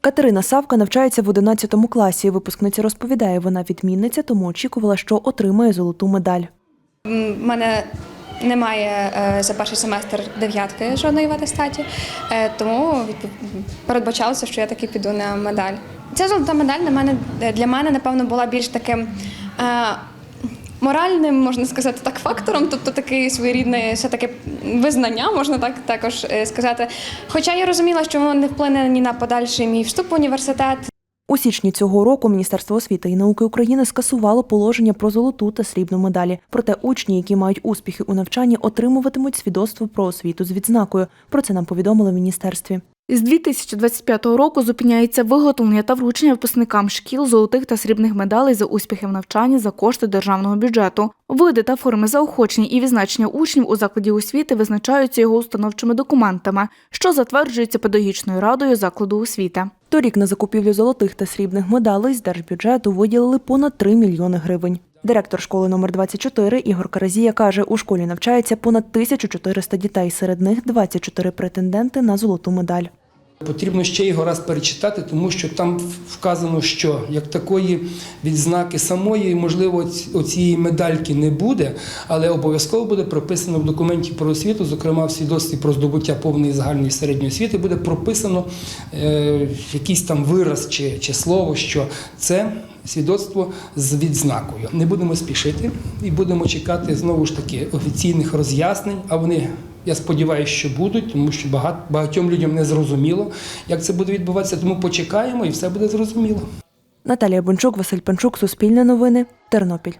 Катерина Савка навчається в 11 класі. Випускниця розповідає, вона відмінниця, тому очікувала, що отримає золоту медаль. У мене немає е, за перший семестр дев'ятки жодної в атестаті, е, тому передбачалося, що я таки піду на медаль. Ця золота медаль на мене для мене, напевно, була більш таким. Моральним, можна сказати, так, фактором, тобто такий своєрідне все-таки визнання, можна так також е, сказати. Хоча я розуміла, що воно не вплине ні на подальший мій вступ в університет, У січні цього року Міністерство освіти і науки України скасувало положення про золоту та срібну медалі. Проте учні, які мають успіхи у навчанні, отримуватимуть свідоцтво про освіту з відзнакою. Про це нам повідомили в міністерстві. З 2025 року зупиняється виготовлення та вручення випускникам шкіл золотих та срібних медалей за успіхи в навчанні за кошти державного бюджету. Види та форми заохочень і відзначення учнів у закладі освіти визначаються його установчими документами, що затверджуються педагогічною радою закладу освіти. Торік на закупівлю золотих та срібних медалей з держбюджету виділили понад 3 мільйони гривень. Директор школи номер 24 Ігор Каразія каже, у школі навчається понад 1400 дітей, серед них 24 претенденти на золоту медаль. Потрібно ще його раз перечитати, тому що там вказано, що як такої відзнаки самої, можливо, оцієї медальки не буде, але обов'язково буде прописано в документі про освіту, зокрема в свідоцтві про здобуття повної загальної середньої освіти, буде прописано е, якийсь там вираз чи, чи слово, що це свідоцтво з відзнакою. Не будемо спішити і будемо чекати знову ж таки офіційних роз'яснень, а вони. Я сподіваюся, що будуть, тому що багат, багатьом людям не зрозуміло, як це буде відбуватися. Тому почекаємо і все буде зрозуміло. Наталія Бончук, Василь Панчук, Суспільне новини, Тернопіль.